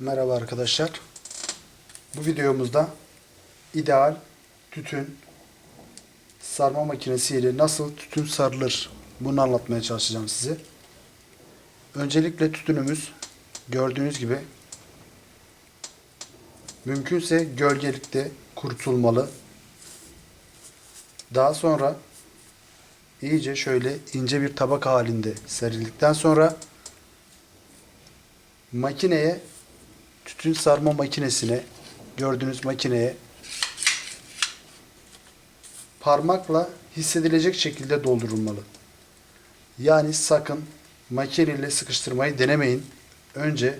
Merhaba arkadaşlar. Bu videomuzda ideal tütün sarma makinesi ile nasıl tütün sarılır bunu anlatmaya çalışacağım size. Öncelikle tütünümüz gördüğünüz gibi mümkünse gölgelikte kurutulmalı. Daha sonra iyice şöyle ince bir tabak halinde serildikten sonra makineye tütün sarma makinesine gördüğünüz makineye parmakla hissedilecek şekilde doldurulmalı. Yani sakın makineyle sıkıştırmayı denemeyin. Önce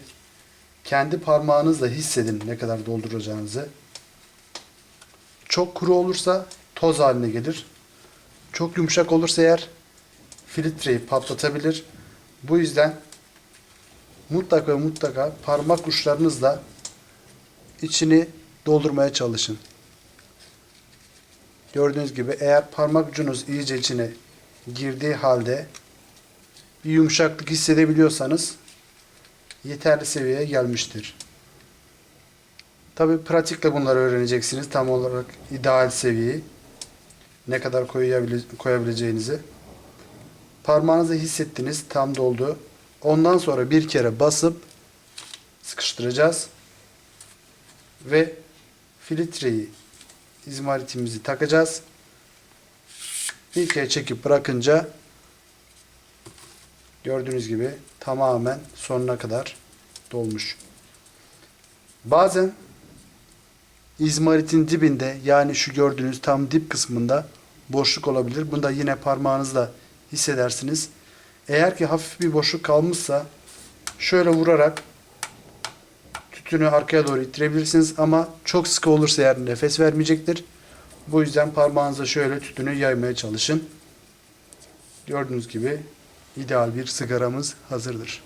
kendi parmağınızla hissedin ne kadar dolduracağınızı. Çok kuru olursa toz haline gelir. Çok yumuşak olursa eğer filtreyi patlatabilir. Bu yüzden mutlaka mutlaka parmak uçlarınızla içini doldurmaya çalışın. Gördüğünüz gibi eğer parmak ucunuz iyice içine girdiği halde bir yumuşaklık hissedebiliyorsanız yeterli seviyeye gelmiştir. Tabi pratikle bunları öğreneceksiniz. Tam olarak ideal seviyeyi ne kadar koyabile- koyabileceğinizi. Parmağınızı hissettiniz tam doldu. Ondan sonra bir kere basıp sıkıştıracağız. Ve filtreyi izmaritimizi takacağız. Bir kere çekip bırakınca gördüğünüz gibi tamamen sonuna kadar dolmuş. Bazen izmaritin dibinde yani şu gördüğünüz tam dip kısmında boşluk olabilir. Bunu da yine parmağınızla hissedersiniz. Eğer ki hafif bir boşluk kalmışsa şöyle vurarak tütünü arkaya doğru ittirebilirsiniz ama çok sıkı olursa eğer nefes vermeyecektir. Bu yüzden parmağınıza şöyle tütünü yaymaya çalışın. Gördüğünüz gibi ideal bir sigaramız hazırdır.